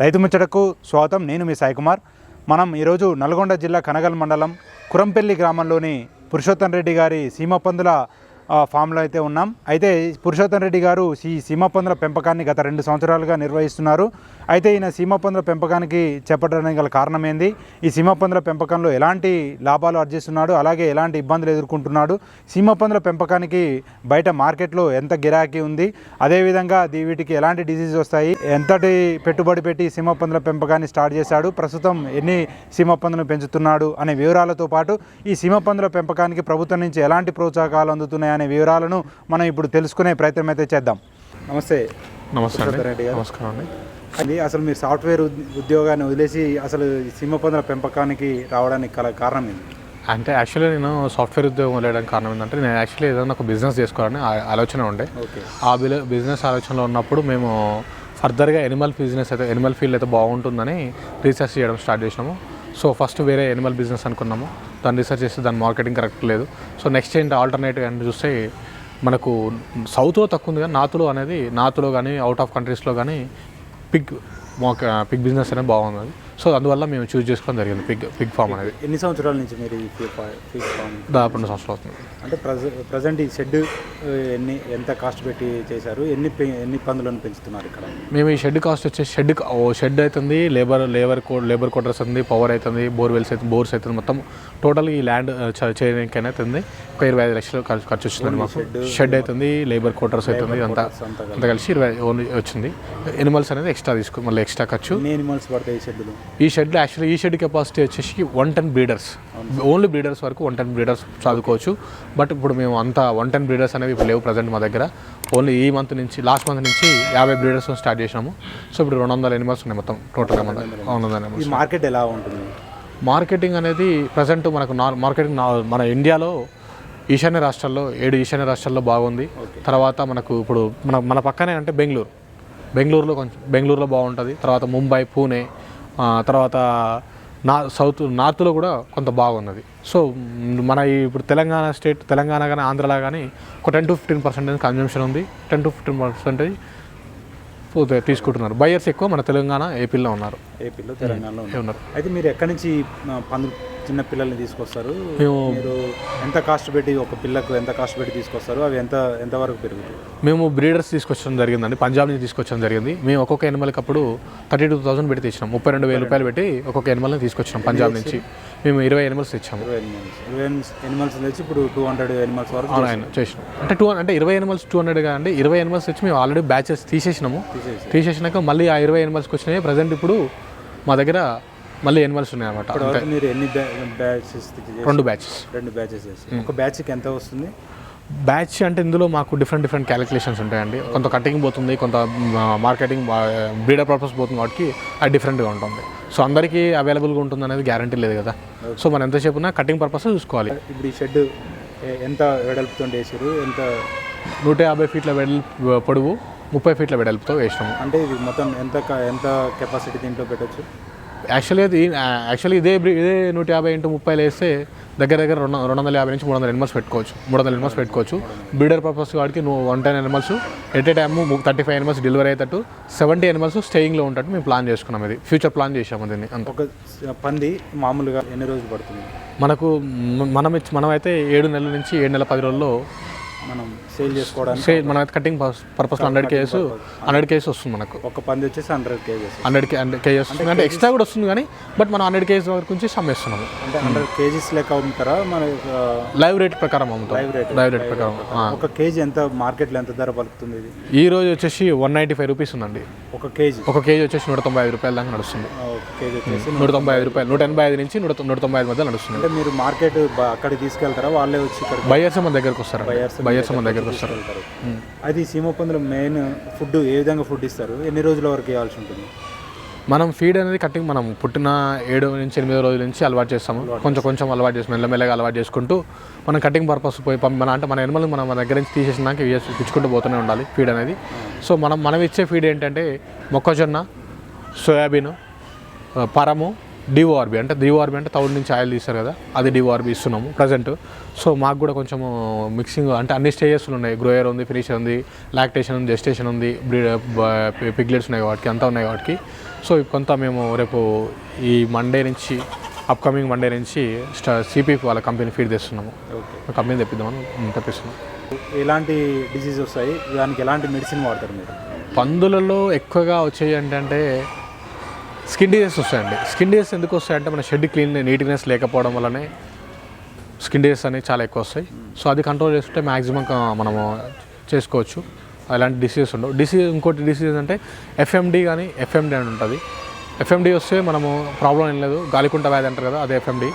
రైతు ముచ్చటకు స్వాగతం. నేను మీ సాయికుమార్. మనం ఈరోజు నల్గొండ జిల్లా కనగల్ మండలం కురంపల్లి గ్రామంలోని పురుషోత్తం రెడ్డి గారి సీమపందుల ఫామ్లో అయితే ఉన్నాం. అయితే పురుషోత్తం రెడ్డి గారు ఈ సీమపందుల పెంపకాన్ని గత రెండు సంవత్సరాలుగా నిర్వహిస్తున్నారు. అయితే ఈయన సీమపందుల పెంపకానికి చెప్పడానికి గల కారణం ఏంది ఈ సీమపందుల పెంపకంలో ఎలాంటి లాభాలు ఆర్జిస్తున్నాడు? అలాగే ఎలాంటి ఇబ్బందులు ఎదుర్కొంటున్నాడు? సీమపందుల పెంపకానికి బయట మార్కెట్లో ఎంత గిరాకీ ఉంది? అదేవిధంగా వీటికి ఎలాంటి డిసీజ్ వస్తాయి? ఎంతటి పెట్టుబడి పెట్టి సీమపందుల పెంపకాన్ని స్టార్ట్ చేశాడు? ప్రస్తుతం ఎన్ని సీమపందులను పెంచుతున్నాడు? అనే వివరాలతో పాటు ఈ సీమపందుల పెంపకానికి ప్రభుత్వం నుంచి ఎలాంటి ప్రోత్సాహకాలు అందుతున్నాయి అనే వివరాలను మనం ఇప్పుడు తెలుసుకునే ప్రయత్నం అయితే చేద్దాం. నమస్తే. రెడ్డి గారు. నమస్కారం అండి. అది అసలు మీరు సాఫ్ట్వేర్ ఉద్- ఉద్యోగాన్ని వదిలేసి అసలు ఈ సీమపందుల పెంపకానికి రావడానికి గల కారణం ఏంది అంటే యాక్చువల్లీ నేను సాఫ్ట్వేర్ ఉద్యోగం వెళ్ళడానికి కారణం ఏంటంటే నేను యాక్చువల్లీ ఏదైనా ఒక బిజినెస్ చేసుకోవాలని ఆ- ఆలోచన ఉండే. ఓకే. ఆ బిల బిజినెస్ ఆలోచనలో ఉన్నప్పుడు మేము ఫర్దర్గా ఎనిమల్ బిజినెస్ అయితే ఎనిమల్ ఫీల్డ్ అయితే బాగుంటుందని రీసెర్చ్ చేయడం స్టార్ట్ చేసినాము. సో ఫస్ట్ వేరే ఎనిమల్ బిజినెస్ అనుకున్నాము. దాన్ని రీసెర్చ్ చేస్తే దాని మార్కెటింగ్ కరెక్ట్ లేదు. సో నెక్స్ట్ ఏంటి ఆల్టర్నేటివ్ అని చూస్తే మనకు సౌత్లో తక్కువ ఉంది కానీ నాతులో అనేది నాతులో కానీ అవుట్ ఆఫ్ కంట్రీస్లో కానీ పిగ్ పిగ్ బిజినెస్ అనేది బాగుంది. సో అందువల్ల మేము చూస్ చేసుకోవడం జరిగింది. పిగ్ పిగ్ ఫామ్ అనేది. ఎన్ని సంవత్సరాల నుంచి మీరు ఈ ఫీడ్ ఫామ్ దాదాపు రెండు సంవత్సరాలు అవుతుంది. అంటే ప్రజ ప్రజెంట్ ఈ షెడ్ ఎన్ని ఎంత కాస్ట్ పెట్టి చేశారు? ఎన్ని ఎన్ని పందులను పెంచుతున్నారు ఇక్కడ? మేము ఈ షెడ్ కాస్ట్ వచ్చేసి షెడ్ షెడ్ అవుతుంది లేబర్ లేబర్ లేబర్ క్వార్టర్స్ అవుతుంది పవర్ అవుతుంది బోర్వెల్స్ అవుతుంది బోర్స్ అవుతుంది మొత్తం టోటల్ ఈ ల్యాండ్ చేయడానికి అవుతుంది ఒక ఇరవై ఐదు లక్షలు ఖర్చు ఖర్చు వచ్చింది మాకు. షెడ్ అవుతుంది లేబర్ క్వార్టర్స్ అవుతుంది అంతా అంతా కలిసి ఇరవై ఓన్లీ వచ్చింది. ఎనిమల్స్ అనేది ఎక్స్ట్రా తీసుకో మళ్ళీ ఎక్స్ట్రా ఖర్చు. ఎనిమల్స్ పడతాయి ఈ షెడ్లు ఈ షెడ్లో యాక్చువల్లీ ఈ షెడ్ కెపాసిటీ వచ్చేసి one ten breeders only breeders వరకు వన్ టెన్ బ్రీడర్స్ చదువుకోవచ్చు. బట్ ఇప్పుడు మేము అంత వన్ టెన్ బ్రీడర్స్ అనేవి ఇప్పుడు లేవు ప్రజెంట్ మా దగ్గర. ఓన్లీ ఈ మంత్ నుంచి లాస్ట్ మంత్ నుంచి యాభై బ్రీడర్స్ స్టార్ట్ చేసినాము. సో ఇప్పుడు రెండు వందల ఎనిమల్స్ ఉన్నాయి మొత్తం టోటల్గా మన ఎనిమల్స్ మార్కెట్ ఎలా ఉంటుంది? మార్కెటింగ్ అనేది ప్రజెంట్ మనకు మార్కెటింగ్ మన ఇండియాలో ఈశాన్య రాష్ట్రాల్లో ఏడు ఈశాన్య రాష్ట్రాల్లో బాగుంది. తర్వాత మనకు ఇప్పుడు మన మన పక్కనే అంటే బెంగళూరు. బెంగళూరులో కొంచెం బెంగళూరులో బాగుంటుంది. తర్వాత ముంబై పూణే తర్వాత నా సౌత్ నార్త్లో కూడా కొంత బాగున్నది. సో మన ఇప్పుడు తెలంగాణ స్టేట్ తెలంగాణ కానీ ఆంధ్రలో కానీ ఒక ten to fifteen percentage consumption ఉంది. టెన్ టు ఫిఫ్టీన్ పర్సెంటేజ్ పోతే తీసుకుంటున్నారు. బయర్స్ ఎక్కువ మన తెలంగాణ ఏపీలో ఉన్నారు. ఏపీలో తెలంగాణలో ఉన్నారు. అయితే మీరు ఎక్కడి నుంచి పందు చిన్న పిల్లల్ని తీసుకొస్తారు. మేము మీరు ఎంత కాస్ట్ పెట్టి ఒక పిల్లకు ఎంత కాస్ట్ పెట్టి తీసుకొస్తారు? అవి ఎంత ఎంత వరకు పెరుగుతాయి? మేము బ్రీడర్స్ తీసుకొచ్చడం జరిగిందండి పంజాబ్ నుంచి తీసుకొచ్చడం జరిగింది. మేము ఒక్కొక్క ఎనిమల్కి అప్పుడు థర్టీ టూ థౌసండ్ పెట్టి తెచ్చినాం. ముప్పై రెండు వేల రూపాయలు పెట్టి ఒక్కొక్క ఎనిమల్ని తీసుకొచ్చినాం పంజాబ్ నుంచి. మేము ఇరవై ఎనిమల్స్ తెచ్చాము. ఇరవై ఎనిమల్స్ తెచ్చి ఇప్పుడు టూ హండ్రెడ్ ఎనిమల్స్ వరకు అవును చేసినాం. అంటే టూ అంటే ఇరవై ఎనిమల్స్ టూ హండ్రెడ్ అండి ఇరవై ఎనిమల్స్ తెచ్చి మేము ఆల్రెడీ బ్యాచెస్ తీసేసినాము. తీసేసి. తీసేసినాక మళ్ళీ ఆ ఇరవై ఎనిమల్స్కి వచ్చినాయి ప్రజెంట్ ఇప్పుడు మా దగ్గర మళ్ళీ ఎనిమల్స్ ఉన్నాయి అనమాట మీరు ఎన్ని బ్యాచెస్ రెండు బ్యాచెస్. రెండు బ్యాచెస్ చేసి ఒక బ్యాచ్కి ఎంత వస్తుంది? బ్యాచ్ అంటే ఇందులో మాకు డిఫరెంట్ డిఫరెంట్ క్యాలిక్యులేషన్స్ ఉంటాయండి. కొంత కటింగ్ పోతుంది కొంత మార్కెటింగ్ బ్రీడర్ పర్పస్ పోతుంది వాటికి అది డిఫరెంట్గా ఉంటుంది. సో అందరికీ అవైలబుల్గా ఉంటుంది అనేది గ్యారంటీ లేదు కదా. సో మనం ఎంతసేపు ఉన్నా కటింగ్ పర్పస్ చూసుకోవాలి. ఇప్పుడు ఈ షెడ్ ఎంత వెడల్పుతో వేసారు? ఎంత నూట యాభై ఫీట్ల వెడల్పు పొడవు ముప్పై ఫీట్ల వెడల్పుతో వేసినాము. అంటే ఇది మొత్తం ఎంత ఎంత కెపాసిటీ దీంట్లో పెట్టచ్చు? యాక్చువల్లీ అది యాక్చువల్లీ ఇదే ఇదే నూట యాభై ఇంటూ ముప్పైలు వేస్తే దగ్గర దగ్గర రెండు రెండు వందల యాభై నుంచి మూడు వందల ఎనిమల్స్ పెట్టుకోవచ్చు. మూడు వందల ఎనిమల్స్ పెట్టుకోవచ్చు. బ్రీడర్ పర్పస్ వాడికి నువ్వు one ten animals at a time thirty five animals delivery అయ్యేటట్టు సెవెంటీ ఎనిమల్స్ స్టేయింగ్లో ఉంటట్టు మేము ప్లాన్ చేసుకున్నాం ఇది. ఫ్యూచర్ ప్లాన్ చేసాము దీన్ని అంత. ఒక పంది మామూలుగా ఎన్ని రోజులు పడుతుంది? మనకు మనం మనమైతే ఏడు నెలల నుంచి ఏడు నెలల పది రోజుల్లో మనం సేల్ చేసుకోవడానికి మన cutting purpose hundred kgs hundred kgs వస్తుంది మనకు. ఒక పంది వచ్చేసి hundred kgs hundred K hundred kgs వస్తుంది అంటే ఎక్స్ట్రా కూడా వస్తుంది కానీ బట్ మనం హండ్రెడ్ కేజీస్ వరకు నుంచి అమ్మేస్తున్నాము అంటే హండ్రెడ్ కేజీస్ లెక్క అమ్ముతారా? మన లైవ్ రేట్ ప్రకారం అమ్ముతాం. లైవ్ రేట్ లైవ్ రేట్ ప్రకారం. ఒక కేజీ ఎంత మార్కెట్లో ఎంత ధర పలుకుతుంది ఇది? ఈ రోజు వచ్చేసి వన్ నైంటీ ఫైవ్ రూపీస్ ఉందండి. ఒక కేజీ ఒక కేజీ వచ్చేసి నూట తొంభై ఐదు రూపాయల దాకా నడుస్తుంది. ఒక కేజీ వచ్చేసి నూట తొంభై ఐదు రూపాయలు నూట ఎనభై ఐదు నుంచి నూట నూట తొంభై ఐదు మధ్య నడుస్తుంది. అంటే మీరు మార్కెట్ అక్కడికి తీసుకెళ్తారా? వాళ్ళే వచ్చి ఇక్కడ బయర్స్ మన దగ్గరకు వస్తారు Buyers బయర్స్ మన దగ్గరకు వస్తారు. అది సీమపందుల మెయిన్ ఫుడ్ ఏ విధంగా ఫుడ్ ఇస్తారు? ఎన్ని రోజుల వరకు ఇవ్వాల్సి ఉంటుంది? మనం ఫీడ్ అనేది కటింగ్ మనం పుట్టిన ఏడు నుంచి ఎనిమిది రోజుల నుంచి అలవాటు చేస్తాము. కొంచెం కొంచెం అలవాటు చేసి మెల్లమెల్లగా అలవాటు చేసుకుంటూ మనం కటింగ్ పర్పస్ పోయి మన అంటే మన ఎనిమల్ మనం మన దగ్గర నుంచి తీసేసినాక ఇచ్చుకుంటూ పోతూనే ఉండాలి ఫీడ్ అనేది. సో మనం మనం ఇచ్చే ఫీడ్ ఏంటంటే మొక్కజొన్న సోయాబీన్ పరము డిఓఆర్బి అంటే డిఓఆర్బి అంటే తౌడు నుంచి ఆయిల్ తీస్తారు కదా అది డిఓఆర్బి ఇస్తున్నాము ప్రజెంట్ సో మాకు కూడా కొంచెం మిక్సింగ్ అంటే అన్ని స్టేజెస్లు ఉన్నాయి. గ్రోయర్ ఉంది ఫినిషర్ ఉంది లాక్టేషన్ ఉంది జెస్టేషన్ ఉంది పిగ్లెట్స్ ఉన్నాయి వాటికి అంతా ఉన్నాయి వాటికి. సో కొంత మేము రేపు ఈ మండే నుంచి అప్కమింగ్ మండే నుంచి స్టా సిపి వాళ్ళ కంపెనీ ఫీడ్ తెస్తున్నాము. కంపెనీ తెప్పిద్దామని తెప్పిస్తున్నాం. ఎలాంటి డిసీజ్ వస్తాయి? దానికి ఎలాంటి మెడిసిన్ వాడతారు మీరు? పందులలో ఎక్కువగా వచ్చేవి ఏంటంటే స్కిన్ డిజీస్ వస్తాయండి. స్కిన్ డిజీస్ ఎందుకు వస్తాయంటే మన షెడ్ క్లీన్ నీట్నెస్ లేకపోవడం వల్లనే స్కిన్ డిజీస్ అనేవి చాలా ఎక్కువ వస్తాయి. సో అది కంట్రోల్ చేసుకుంటే మ్యాక్సిమం మనము చేసుకోవచ్చు. అలాంటి డిసీజెస్ ఉండవు. డిసీజ్ ఇంకోటి డిసీజ్ అంటే ఎఫ్ఎండి కానీ ఎఫ్ఎండి అని ఉంటుంది. ఎఫ్ఎండి వస్తే మనము ప్రాబ్లం ఏం లేదు. గాలికుంట వ్యాధి అంటారు కదా అదే ఎఫ్ఎండి.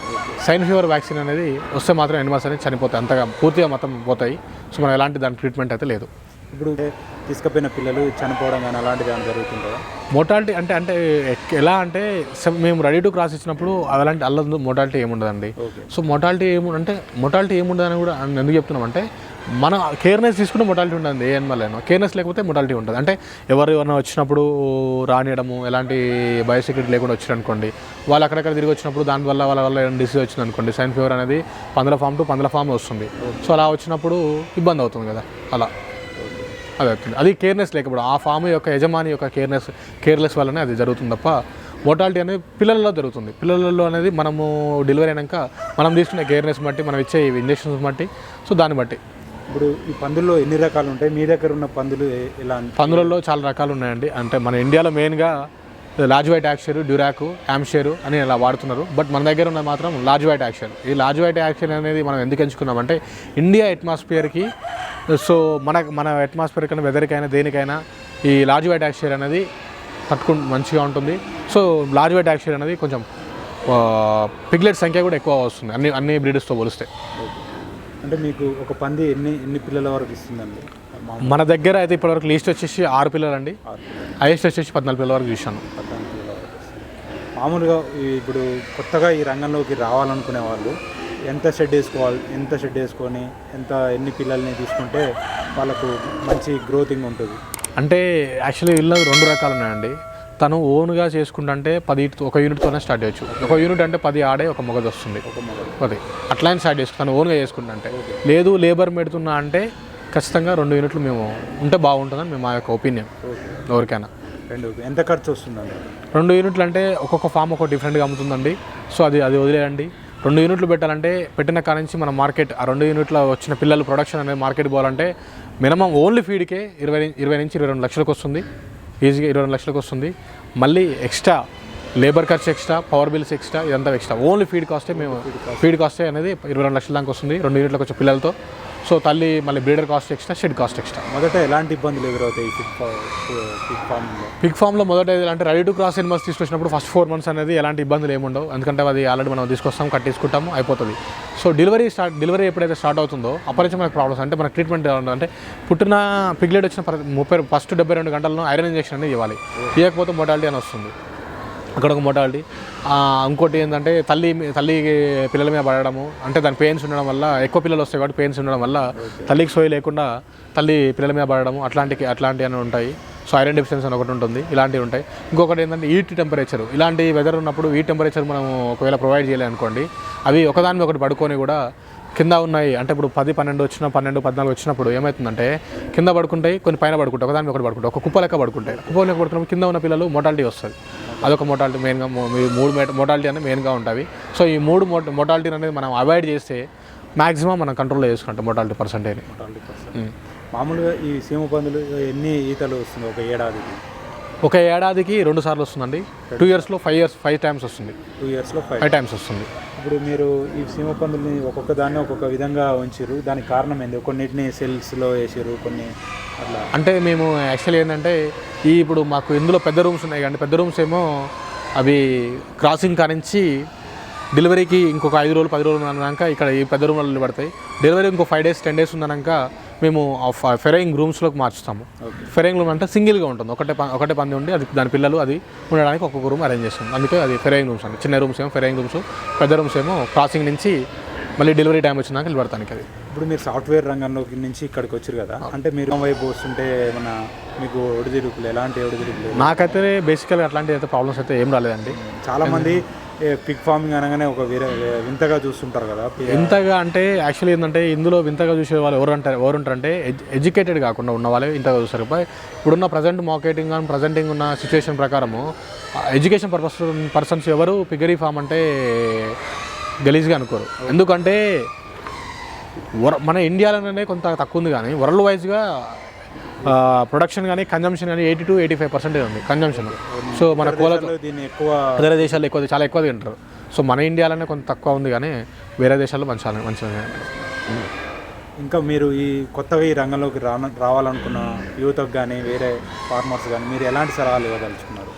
సైన్ ఫీవర్ వ్యాక్సిన్ అనేది వస్తే మాత్రం ఎనిమల్స్ అనేది చనిపోతాయి. అంతగా పూర్తిగా మొత్తం పోతాయి. సో మనం ఎలాంటి దాని ట్రీట్మెంట్ అయితే లేదు. ఇప్పుడు తీసుకుపోయిన పిల్లలు చనిపోవడం కానీ అలాంటిది ఏమైనా జరుగుతుంటుందా మోటాలిటీ అంటే అంటే ఎలా అంటే మేము రెడీ టు క్రాస్ ఇచ్చినప్పుడు అలాంటి అల్ల మోటాలిటీ ఏముండదండి. సో మొటాలిటీ ఏము అంటే మొటాలిటీ ఏముండదని కూడా ఎందుకు చెప్తున్నాం అంటే మన కేర్నెస్ తీసుకుంటే మొటాలిటీ ఉంటుంది ఏ అనిమల్ అయినా. కేర్నెస్ లేకపోతే మొటాలిటీ ఉంటుంది అంటే ఎవరు ఎవరైనా వచ్చినప్పుడు రానియడము ఎలాంటి బయోసెక్యూరిటీ లేకుండా వచ్చారనుకోండి వాళ్ళు అక్కడక్కడ తిరిగి వచ్చినప్పుడు దానివల్ల వాళ్ళ వల్ల ఏమైనా డిసీజ్ వచ్చింది అనుకోండి సైన్ ఫీవర్ అనేది పందుల ఫామ్ టు పందుల ఫామ్ వస్తుంది. సో అలా వచ్చినప్పుడు ఇబ్బంది అవుతుంది కదా అలా. అది అవుతుంది అది కేర్నెస్ లేకపోవడం. ఆ ఫామ్ యొక్క యజమాని యొక్క కేర్నెస్ కేర్లెస్ వల్లనే అది జరుగుతుంది తప్ప మోటాలిటీ అనేది పిల్లలలో జరుగుతుంది. పిల్లలలో అనేది మనము డెలివరీ అయినాక మనం తీసుకునే కేర్నెస్ బట్టి మనం ఇచ్చే ఇంజెక్షన్స్ బట్టి సో దాన్ని బట్టి. ఇప్పుడు ఈ పందుల్లో ఎన్ని రకాలు ఉంటాయి? మీ దగ్గర ఉన్న పందులు ఎలా? పందులలో చాలా రకాలు ఉన్నాయండి. అంటే మన ఇండియాలో మెయిన్గా large white Yorkshire Duroc Hampshire అని ఇలా వాడుతున్నారు. బట్ మన దగ్గర ఉన్న మాత్రం లార్జ్ వైట్ యాక్షన్ ఈ లార్జ్ వైట్ యాక్షన్ అనేది మనం ఎందుకు ఎంచుకున్నామంటే ఇండియా అట్మాస్ఫియర్కి సో మన మన అట్మాస్ఫియర్ కన్నా వెదర్కైనా దేనికైనా ఈ లార్జ్ వైట్ యాక్షన్ అనేది తట్టుకు మంచిగా ఉంటుంది. సో లార్జ్ వైట్ యాక్షన్ అనేది కొంచెం పిగ్లెట్ సంఖ్య కూడా ఎక్కువ వస్తుంది. అన్ని అన్ని బ్రీడర్స్తో పోలిస్తే. అంటే మీకు ఒక పంది ఎన్ని ఎన్ని పిల్లల వరకు ఇస్తుందండి? మన దగ్గర అయితే ఇప్పటివరకు లీస్ట్ వచ్చేసి ఆరు పిల్లలండి. పిల్లలు, హైయెస్ట్ వచ్చేసి పద్నాలుగు పిల్లల వరకు చూశాను పద్నాలుగు పిల్లల వరకు ఇస్తుంది. మామూలుగా ఇప్పుడు కొత్తగా ఈ రంగంలోకి రావాలనుకునే వాళ్ళు ఎంత షెడ్ వేసుకోవాలి ఎంత షెడ్ వేసుకొని ఎంత ఎన్ని పిల్లల్ని తీసుకుంటే వాళ్ళకు మంచి గ్రోతింగ్ ఉంటుంది. అంటే యాక్చువల్లీ ఇల్లు రెండు రకాలు ఉన్నాయండి. తను ఓన్గా చేసుకుంటే పది ఒక యూనిట్తోనే స్టార్ట్ చేయొచ్చు. ఒక యూనిట్ అంటే పది ఆడే ఒక మొగది వస్తుంది. ఒక మొదలు అది. అట్లా స్టార్ట్ చేసుకుంటాను తను ఓన్గా చేసుకుంటే లేదు లేబర్ పెడుతున్నా అంటే ఖచ్చితంగా రెండు యూనిట్లు మేము ఉంటే బాగుంటుందని మేము మా యొక్క ఒపీనియన్. ఎవరికైనా. రెండు ఎంత ఖర్చు వస్తుందండి? రెండు యూనిట్లు అంటే ఒక్కొక్క ఫామ్ ఒక డిఫరెంట్గా అమ్ముతుందండి. సో అది అది వదిలేయండి. రెండు యూనిట్లు పెట్టాలంటే పెట్టిన కాడ నుంచి మన మార్కెట్ ఆ రెండు యూనిట్ల వచ్చిన పిల్లలు ప్రొడక్షన్ అనేది మార్కెట్ పోవాలంటే మినిమం ఓన్లీ ఫీడ్కే ఇరవై ఇరవై నుంచి ఇరవై రెండు లక్షలకు వస్తుంది. ఈజీగా ఇరవై రెండు లక్షలకు వస్తుంది. మళ్ళీ ఎక్స్ట్రా లేబర్ ఖర్చు ఎక్స్ట్రా పవర్ బిల్స్ ఎక్స్ట్రా ఇదంతా ఎక్స్ట్రా ఓన్లీ ఫీడ్ కాస్టే మేము ఫీడ్ కాస్టే అనేది ఇరవై రెండు లక్షల దాకా వస్తుంది రెండు యూనిట్లకు వచ్చే పిల్లలతో. సో తల్లి మళ్ళీ breeder cost extra shed cost extra. మొదట ఎలాంటి ఇబ్బందులు ఎదురవుతాయి ఫిట్ ఫిట్ ఫార్మింగ్లో పిక్ ఫామ్లో? మొదట అంటే రెడీ టు క్రాస్ ఎనిమల్స్ తీసుకొచ్చినప్పుడు ఫస్ట్ ఫోర్ మంత్స్ అనేది ఎలాంటి ఇబ్బందులు ఏముండవు ఎందుకంటే అది ఆల్రెడీ మనం తీసుకొస్తాం కట్టేసుకుంటాము అయిపోతుంది. సో డెలివరీ స్టార్ట్ డెలివరీ ఎప్పుడైతే స్టార్ట్ అవుతుందో అప్పటి నుంచి మనకు ప్రాబ్లమ్స్ అంటే మన ట్రీట్మెంట్ అంటే పుట్టిన పిగ్లెట్ వచ్చిన ముప్పై ఫస్ట్ డెబ్బై రెండు గంటల్లో ఐరన్ ఇంజెక్షన్ అనేది ఇవ్వాలి. ఇవ్వకపోతే మొటాలిటీ అని వస్తుంది. అక్కడ ఒక మోటాలిటీ ఇంకోటి ఏంటంటే తల్లి తల్లి పిల్లల మీద పడడము అంటే దాని పెయిన్స్ ఉండడం వల్ల ఎక్కువ పిల్లలు వస్తాయి కాబట్టి పెయిన్స్ ఉండడం వల్ల తల్లికి సోయి లేకుండా తల్లి పిల్లల మీద పడడము అట్లాంటి అట్లాంటివి అని ఉంటాయి. సో ఐరన్ డెఫిషియన్సీ అని ఒకటి ఉంటుంది ఇలాంటివి ఉంటాయి. ఇంకొకటి ఏంటంటే హీట్ టెంపరేచర్ ఇలాంటి వెదర్ ఉన్నప్పుడు ఈ టెంపరేచర్ మనం ఒకవేళ ప్రొవైడ్ చేయలేదు అనుకోండి అవి ఒకదాని మీద ఒకటి పడుకొని కూడా కింద ఉన్నాయి అంటే ఇప్పుడు పది పన్నెండు వచ్చిన పన్నెండు పద్నాలుగు వచ్చినప్పుడు ఏమవుతుందంటే కింద పడుకుంటాయి కొన్ని పైన పడుకుంటాయి ఒకదాని ఒకటి పడుకుంటాయి ఒక కుప్ప లెక్క పడుకుంటాయి. కుప్ప లెక్క పడుకున్నప్పుడు కింద ఉన్న పిల్లలు మోటాలిటీ వస్తుంది. అదొక మోటాలిటీ మెయిన్గా మూడు మోటాలిటీ అనేది మెయిన్గా ఉంటాయి. సో ఈ మూడు మోటాలిటీ అనేది మనం అవాయిడ్ చేస్తే మ్యాక్సిమం మనం కంట్రోల్లో చేసుకుంటాం మోటాలిటీ పర్సెంటేజ్ మామూలుగా ఈ సీమ పందులు ఎన్ని ఈతలు వస్తుంది ఒక ఏడాదికి. ఒక ఏడాదికి రెండు సార్లు వస్తుందండి. టూ ఇయర్స్లో ఫైవ్ ఇయర్స్ ఫైవ్ టైమ్స్ వస్తుంది. టూ ఇయర్స్లో ఫైవ్ ఫైవ్ టైమ్స్ వస్తుంది. ఇప్పుడు మీరు ఈ సీమ పందుల్ని ఒక్కొక్క దాన్ని ఒక్కొక్క విధంగా ఉంచారు దానికి కారణం ఏంది? కొన్నిటిని సెల్స్లో వేసారు కొన్ని అట్లా. అంటే మేము యాక్చువల్లీ ఏంటంటే ఈ ఇప్పుడు మాకు ఇందులో పెద్ద రూమ్స్ ఉన్నాయి కానీ పెద్ద రూమ్స్ ఏమో అవి క్రాసింగ్ కానించి డెలివరీకి ఇంకొక ఐదు రోజులు పది రోజులు అన్నాక ఇక్కడ ఈ పెద్ద రూమ్లలో పడతాయి డెలివరీ ఇంకో ఫైవ్ డేస్ టెన్ డేస్ ఉందన్నాక మేము ఫెరైంగ్ రూమ్స్లోకి మార్చుతాము. ఫెరైంగ్ రూమ్ అంటే సింగిల్గా ఉంటుంది. ఒకటే ఒకటే పంది ఉండి అది దాని పిల్లలు అది ఉండడానికి ఒక్కొక్క రూమ్ అరేంజ్ చేస్తాం. అందుకే అది ఫెరైంగ్ రూమ్స్ అండి. చిన్న రూమ్స్ ఏమో ఫెరైంగ్ రూమ్స్ పెద్ద రూమ్స్ ఏమో క్రాసింగ్ నుంచి మళ్ళీ డెలివరీ టైం వచ్చినాక వెళ్ళబడతానికి అది. ఇప్పుడు మీరు సాఫ్ట్వేర్ రంగంలోకి నుంచి ఇక్కడికి వచ్చారు కదా అంటే మీరు వైపు వస్తుంటే ఏమన్నా మీకు ఒడిదిరుకులు ఎలాంటి ఒడిదిరుకులు నాకైతే బేసికల్గా అట్లాంటి అయితే ప్రాబ్లమ్స్ అయితే ఏం రాలేదండి. చాలా పిక్ ఫార్మింగ్ అనగానే ఒక వింతగా చూస్తుంటారు కదా వింతగా అంటే యాక్చువల్లీ ఏంటంటే ఇందులో వింతగా చూసే వాళ్ళు ఎవరు అంటారు ఎవరు ఉంటారంటే ఎడ్యుకేటెడ్ కాకుండా ఉన్న వాళ్ళే ఇంతగా చూస్తారు. ఇప్పుడున్న ప్రజెంట్ మార్కెటింగ్ అండ్ ప్రజెంటింగ్ ఉన్న సిచ్యువేషన్ ప్రకారము ఎడ్యుకేషన్ పర్పస్ పర్సన్స్ ఎవరు పిగరీ ఫామ్ అంటే గలీజ్గా అనుకోరు. ఎందుకంటే వర- మన ఇండియాలోనే కొంత తక్కువ ఉంది కానీ వరల్డ్ వైజ్గా ప్రొడక్షన్ కానీ కన్జంప్షన్ కానీ eighty to eighty five percentage ఉంది కన్జంప్షన్ సో మన కోల దీన్ని ఎక్కువ వేరే దేశాల్లో ఎక్కువ చాలా ఎక్కువ తింటారు. సో మన ఇండియాలోనే కొంత తక్కువ ఉంది కానీ వేరే దేశాల్లో మంచిగా మంచిగా ఇంకా మీరు ఈ కొత్తగా ఈ రంగంలోకి రా రావాలనుకున్న యువతకు కానీ వేరే ఫార్మర్స్ కానీ మీరు ఎలాంటి సలహాలు ఇవ్వదలుచుకున్నారు?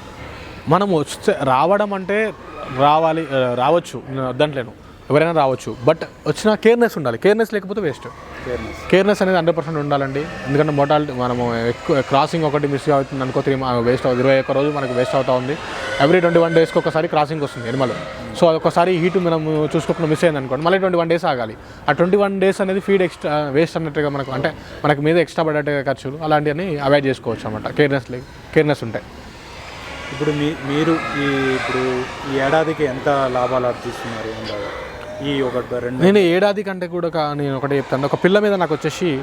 మనం వస్తే రావడం అంటే రావాలి రావచ్చు నేను వద్దంటలేను ఎవరైనా రావచ్చు. బట్ వచ్చిన కేర్నెస్ ఉండాలి. కేర్నెస్ లేకపోతే వేస్ట్. ఫేర్నెస్ కేర్నెస్ అనేది హండ్రెడ్ పర్సెంట్ ఉండాలండి. ఎందుకంటే మోటాలిటీ మనము ఎక్కువ క్రాసింగ్ ఒకటి మిస్ అవుతుంది అనుకో త్రీ వేస్ట్ అవుతుంది ఇరవై ఒక్క రోజు మనకు వేస్ట్ అవుతా ఉంది. ఎవ్రీ ట్వంటీ వన్ డేస్కి ఒకసారి క్రాసింగ్ వస్తుంది ఎనిమల్ సో ఒకసారి హీట్ మనం చూసుకోకుండా మిస్ అయింది అనుకోండి మళ్ళీ ట్వంటీ వన్ డేస్ ఆగాలి. ఆ ట్వంటీ వన్ డేస్ అనేది ఫీడ్ ఎక్స్ట్రా వేస్ట్ అన్నట్టుగా మనకు అంటే మనకు మీద ఎక్స్ట్రా పడేట్టుగా ఖర్చులు అలాంటివన్నీ అవాయిడ్ చేసుకోవచ్చు అనమాట కేర్నెస్ కేర్నెస్ ఉంటాయి ఇప్పుడు మీ మీరు ఈ ఇప్పుడు ఈ ఏడాదికి ఎంత లాభాలు ఆర్జిస్తున్నారు ఈ ఒక రెండు నేను ఏడాది కంటే కూడా నేను ఒకటే చెప్తాను. ఒక పిల్ల మీద నాకు వచ్చేసి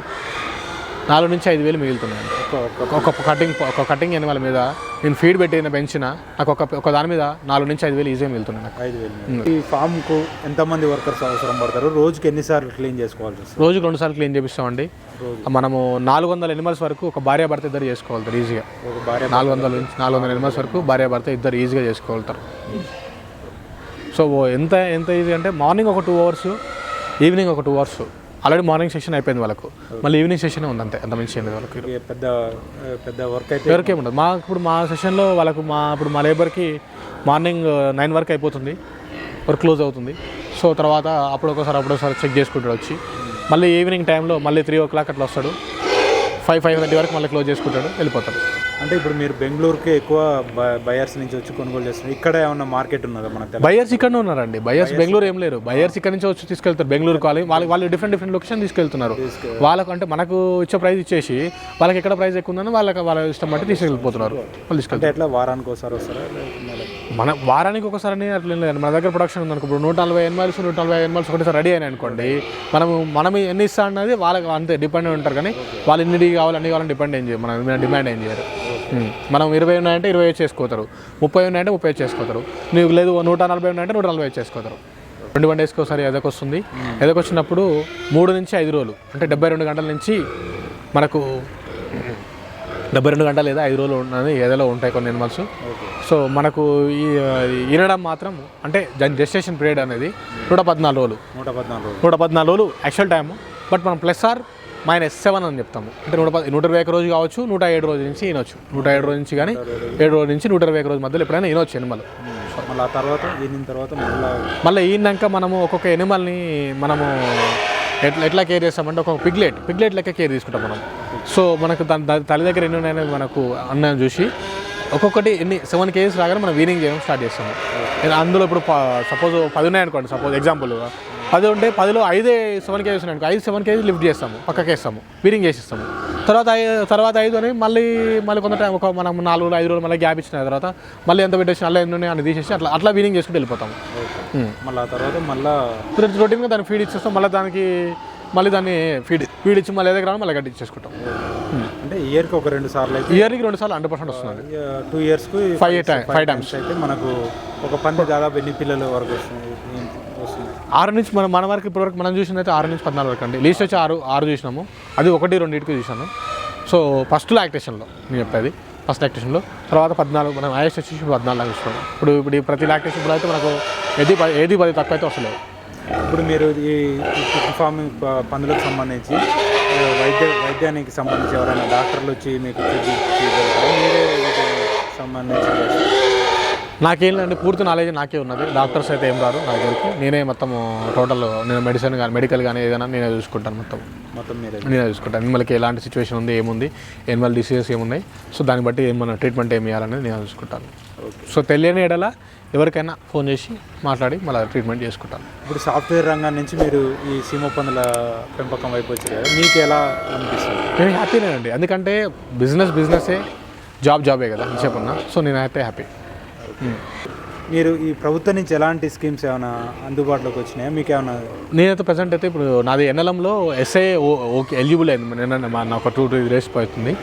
నాలుగు నుంచి ఐదు వేలు మిగులుతున్నాయి. ఒక- కటింగ్ ఒక కటింగ్ అనిమల్ మీద నేను ఫీడ్ పెట్టిన పెంచిన నాకు ఒక ఒక దాని మీద నాలుగు నుంచి ఐదు వేలు ఈజీగా మిగులుతున్నాయి నాకు. ఐదు వేలు ఈ ఫామ్కు ఎంతమంది వర్కర్స్ అవసరం పడతారు? రోజుకి ఎన్నిసార్లు క్లీన్ చేసుకోవాల్సి వస్తుంది? రోజుకు రెండు సార్లు క్లీన్ చేపిస్తామండి. మనము నాలుగు వందల ఎనిమల్స్ వరకు ఒక భార్య భర్త ఇద్దరు చేసుకోగలుగుతారు ఈజీగా నాలుగు వందల నుంచి నాలుగు వందల ఎనిమల్స్ వరకు భార్య భర్త ఇద్దరు ఈజీగా చేసుకోగలుగుతారు. సో ఎంత ఎంత ఈజీ అంటే మార్నింగ్ ఒక టూ అవర్స్ ఈవినింగ్ ఒక two hours. Already morning session అయిపోయింది వాళ్ళకు. మళ్ళీ ఈవినింగ్ సెషన్ ఉంది అంతే అంత మంచి వాళ్ళకి. పెద్ద పెద్ద వర్క్ అయితే ఎవరికేం ఉండదు. మా ఇప్పుడు మా సెషన్లో వాళ్ళకు మా ఇప్పుడు మా లేబర్కి మార్నింగ్ నైన్ వరకు అయిపోతుంది. వర్క్ క్లోజ్ అవుతుంది. సో తర్వాత అప్పుడు ఒకసారి అప్పుడు ఒకసారి చెక్ చేసుకుంటాడు వచ్చి. మళ్ళీ ఈవినింగ్ టైంలో మళ్ళీ త్రీ ఓ క్లాక్ అట్లా వస్తాడు. ఫైవ్ ఫైవ్ థర్టీ వరకు మళ్ళీ క్లోజ్ చేసుకుంటాడు వెళ్ళిపోతాడు. అంటే ఇప్పుడు మీరు బెంగళూరుకి ఎక్కువ బయర్స్ నుంచి వచ్చి కొనుగోలు చేస్తున్నారు. ఇక్కడ ఏమన్నా మార్కెట్ ఉన్నదా మన బయర్స్ ఇక్కడనే ఉన్నారండి. బయర్స్ బెంగళూరు ఏం లేరు. బయర్స్ ఇక్కడ నుంచి వచ్చి తీసుకెళ్తారు. బెంగళూరు కాలి వాళ్ళు వాళ్ళు డిఫరెంట్ డిఫరెంట్ లొకేషన్ తీసుకెళ్తున్నారు. వాళ్ళకు అంటే మనకు ఇచ్చే ప్రైస్ ఇచ్చేసి వాళ్ళకి ఎక్కడ ప్రైస్ ఎక్కువ ఉందని వాళ్ళకి వాళ్ళ ఇష్టం బట్టి తీసుకెళ్ళిపోతున్నారు. వాళ్ళు తీసుకెళ్తారు. ఎట్లా వారానికి ఒకసారి వస్తారా? మన వారానికి ఒకసారి అట్లా ఏం లేదు మన దగ్గర ప్రొడక్షన్ ఉంది అనుకో ఇప్పుడు నూట నలభై ఎనిమల్స్ నూట నలభై ఎనిమల్స్ ఒకటిసారి రెడీ అయినాయి అనుకోండి. మనం మనం ఎన్ని ఇస్తా అన్నది వాళ్ళకి అంతే డిపెండ్ ఉంటారు. కానీ వాళ్ళు ఎన్ని కావాలి అన్ని కావాలని డిపెండ్ ఏం చేయరు. మన డిమాండ్ ఏం చేయరు. మనం ఇరవై ఉన్నాయంటే ఇరవై చేసుకోతారు. ముప్పై ఉన్నాయంటే ముప్పై చేసుకోతారు. నీకు లేదు నూట నలభై ఉన్నాయంటే నూట నలభై చేసుకోతారు. ట్వంటీ వన్ డేస్కి ఒకసారి ఎదకొస్తుంది ఎదకొచ్చినప్పుడు మూడు నుంచి ఐదు రోజులు అంటే డెబ్బై రెండు గంటల నుంచి మనకు డెబ్బై రెండు గంటలు లేదా ఐదు రోజులు ఉన్నది ఏదైనా ఉంటాయి కొన్ని ఎనిమల్స్ సో మనకు ఈ ఈనడం మాత్రం అంటే జెస్టేషన్ పీరియడ్ అనేది నూట పద్నాలుగు రోజులు నూట పద్నాలుగు రోజులు నూట పద్నాలుగు రోజులు యాక్చువల్ టైము బట్ మనం ప్లస్ ఆర్ మైనస్ సెవెన్ అని చెప్తాము. అంటే నూట నూట ఇరవై ఒక రోజు కావచ్చు నూట ఏడు రోజు నుంచి ఈనొచ్చు నూట ఏడు రోజు నుంచి కానీ ఏడు రోజు నుంచి నూట ఇరవై ఒక రోజు మధ్యలో ఎప్పుడైనా ఈనొచ్చు ఎనిమల్. మళ్ళీ ఆ తర్వాత ఈనిన తర్వాత మళ్ళీ మళ్ళీ ఈనాక మనము ఒక్కొక్క ఎనిమల్ని మనము ఎట్లా ఎట్లా కేర్ చేస్తామంటే ఒక పిగ్లెట్ పిగ్లెట్ లెక్క కేర్ తీసుకుంటాం మనం. సో మనకు దాని తల్లి దగ్గర ఎన్ని ఉన్నాయని మనకు అన్న చూసి ఒక్కొక్కటి ఎన్ని సెవెన్ కేజీస్ రాగానే మనం వీనింగ్ చేయడం స్టార్ట్ చేస్తాము. అందులో ఇప్పుడు సపోజ్ పది ఉన్నాయనుకోండి సపోజ్ ఎగ్జాంపుల్ పది ఉంటే పదిలో ఐదే సెవెన్ కేజీస్ ఉన్నాయనుకో ఐదు సెవెన్ కేజీ లిఫ్ట్ చేస్తాము పక్కకి వేస్తాము వీరింగ్ చేసిస్తాము. తర్వాత తర్వాత ఐదు అని మళ్ళీ మళ్ళీ కొంత టైం ఒక మనం నాలుగు రోజులు ఐదు రోజులు మళ్ళీ గ్యాప్ ఇచ్చిన తర్వాత మళ్ళీ ఎంత పెట్టేసి అలా ఎన్ని ఉన్నాయి అని తీసేసి అట్లా అట్లా వీనింగ్ చేసుకుంటూ వెళ్ళిపోతాము. మళ్ళీ తర్వాత మళ్ళీ రొటీన్గా దాన్ని ఫీడ్ ఇచ్చేస్తాం మళ్ళీ దానికి మళ్ళీ దాన్ని ఫీడ్ ఫీడ్ ఇచ్చి మళ్ళీ దగ్గర మళ్ళీ గడ్డి ఇచ్చేసుకుంటాం. అంటే ఇయర్కి ఒక రెండు సార్లు అయితే ఇయర్కి రెండు సార్లు హండ్రెడ్ పర్సెంట్ వస్తుంది. టూ ఇయర్స్కి time- five times. అయితే మనకు ఒక పంది దాదాపు ఎన్ని పిల్లల వరకు వస్తుంది? ఆరు నుంచి మనం మన వరకు ఇప్పటివరకు మనం చూసినైతే ఆరు నుంచి పద్నాలుగు వరకు అండి. లీస్ట్ వచ్చి ఆరు ఆరు చూసినాము. అది ఒకటి రెండింటికి చూసాను. సో ఫస్ట్ లాక్టేషన్లో నేను చెప్పేది. ఫస్ట్ లాక్టేషన్లో తర్వాత పద్నాలుగు మనం హైయెస్ట్ వచ్చేసి పద్నాలుగు చూసినాము. ఇప్పుడు ఇప్పుడు ఈ ప్రతి లాక్టేషన్ అయితే మనకు ఏది ఏది పది తక్కువ అయితే వస్తలేదు. ఇప్పుడు మీరు ఈ ఫార్మింగ్ ప- పందులకు సంబంధించి వైద్య వైద్యానికి సంబంధించి ఎవరైనా డాక్టర్లు వచ్చి మీకు సంబంధించి చేస్తారా? నాకేం లేదండి పూర్తి నాలెడ్జ్ నాకే ఉన్నది. డాక్టర్స్ అయితే ఏం రారు నా దగ్గరికి. నేనే మొత్తం టోటల్ నేను మెడిసిన్ కానీ మెడికల్ కానీ ఏదైనా నేనే చూసుకుంటాను మొత్తం. మొత్తం నేనే చూసుకుంటాను. ఎనిమల్కి ఎలాంటి సిచ్యువేషన్ ఉంది ఏముంది ఎనిమల్ డిసీజెస్ ఏమున్నాయి సో దాన్ని బట్టి ఏమన్నా ట్రీట్మెంట్ ఏమి ఇవ్వాలనేది నేను చూసుకుంటాను. సో తెలియని ఎడల ఎవరికైనా ఫోన్ చేసి మాట్లాడి మళ్ళీ ట్రీట్మెంట్ చేసుకుంటాను. ఇప్పుడు సాఫ్ట్వేర్ రంగం నుంచి మీరు ఈ సీమ పందుల పెంపకం వైపు వచ్చారు మీకు ఎలా అనిపిస్తుంది? నేను హ్యాపీనేనండి ఎందుకంటే బిజినెస్ బిజినెసే జాబ్ జాబే కదా చెప్పన్నా. సో నేను అయితే హ్యాపీ మీరు ఈ ప్రభుత్వం నుంచి ఎలాంటి స్కీమ్స్ ఏమైనా అందుబాటులోకి వచ్చినాయా? మీకు ఏమైనా నేనైతే ప్రజెంట్ అయితే ఇప్పుడు నాది ఎన్ఎల్ఎంలో ఎస్ఐ ఓకే ఎలిజిబుల్ అయింది. నిన్న మా- నా ఒక టూ టూ డేస్ అవుతుంది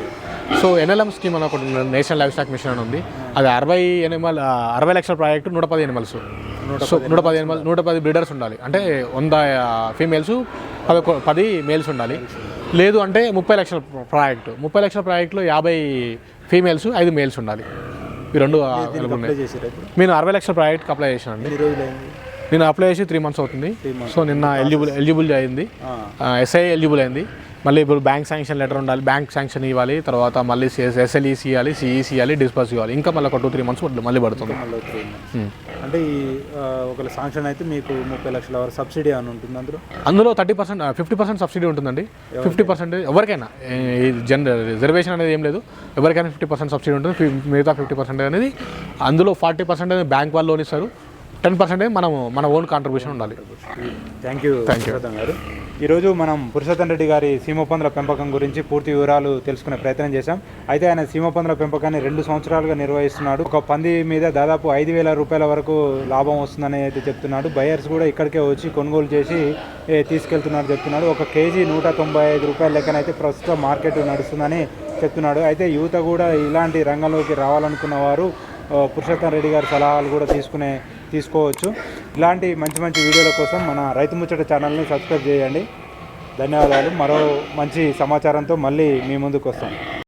సో ఎన్ఎల్ఎం స్కీమ్ అని ఒకటి నేషనల్ లైఫ్ స్టాక్ మిషన్ అని ఉంది. అది అరవై ఎనిమల్ అరవై లక్షల ప్రాజెక్టు నూట పది ఎనిమల్స్. సో నూట పది ఎనిమల్ నూట పది బ్రీడర్స్ ఉండాలి. అంటే వంద ఫీమేల్స్ పదకొ పది మేల్స్ ఉండాలి. లేదు అంటే ముప్పై లక్షల ప్రాజెక్టు. ముప్పై లక్షల ప్రాజెక్టులో యాభై ఫీమేల్స్ ఐదు మేల్స్ ఉండాలి. ఈ రెండు నేను అరవై లక్షల ప్రాజెక్ట్కి అప్లై చేశాను అండి నేను అప్లై చేసి త్రీ మంత్స్ అవుతుంది. సో నిన్న ఎలిజిబుల్ ఎలిజిబుల్ అయింది. ఎస్ఐ ఎలిజిబుల్ అయింది. మళ్ళీ ఇప్పుడు బ్యాంక్ శాంక్షన్ లెటర్ ఉండాలి బ్యాంక్ శాంక్షన్ ఇవ్వాలి తర్వాత మళ్ళీ ఎస్ఎల్ఈసి ఇవ్వాలి సిఈసి ఇవ్వాలి డిస్పర్స్ ఇవ్వాలి. ఇంకా మళ్ళీ ఒక టూ త్రీ మంత్స్ మళ్ళీ పడుతుంది. అంటే ఈ ఒకవేళ శాంక్షన్ అయితే మీకు ముప్పై లక్షల వరకు సబ్సిడీ అని ఉంటుంది అందులో? అందులో thirty percent fifty percent subsidy ఉంటుందండి. ఫిఫ్టీ పర్సెంట్ ఎవరికైనా. ఈ జనరల్ రిజర్వేషన్ అనేది ఏం లేదు. ఎవరికైనా ఫిఫ్టీ పర్సెంట్ సబ్సిడీ ఉంటుంది. మిగతా ఫిఫ్టీ పర్సెంట్ అనేది అందులో ఫార్టీ పర్సెంట్ అనేది బ్యాంక్ వాళ్ళు లోన్ ఇస్తారు. టెన్ పర్సెంట్ మనము మన ఓన్ కాంట్రిబ్యూషన్ ఉండాలి. Thank you Purushottam garu. ఈరోజు మనం పురుషోత్తం రెడ్డి గారి సీమపందుల పెంపకం గురించి పూర్తి వివరాలు తెలుసుకునే ప్రయత్నం చేశాం. అయితే ఆయన సీమపందుల పెంపకాన్ని రెండు సంవత్సరాలుగా నిర్వహిస్తున్నాడు. ఒక పంది మీద దాదాపు ఐదు వేల రూపాయల వరకు లాభం వస్తుందని అయితే చెప్తున్నాడు. బయర్స్ కూడా ఇక్కడికే వచ్చి కొనుగోలు చేసి తీసుకెళ్తున్నారు చెప్తున్నాడు. ఒక కేజీ నూట తొంభై ఐదు రూపాయల లెక్కన అయితే ప్రస్తుతం మార్కెట్ నడుస్తుందని చెప్తున్నాడు. అయితే యువత కూడా ఇలాంటి రంగంలోకి రావాలనుకున్న వారు పురుషోత్తం రెడ్డి గారి సలహాలు కూడా తీసుకునే తీసుకోవచ్చు. ఇలాంటి మంచి మంచి వీడియోల కోసం మన రైతు ముచ్చట ఛానల్ని సబ్స్క్రైబ్ చేయండి. ధన్యవాదాలు. మరో మంచి సమాచారంతో మళ్ళీ మీ ముందుకు వస్తాం.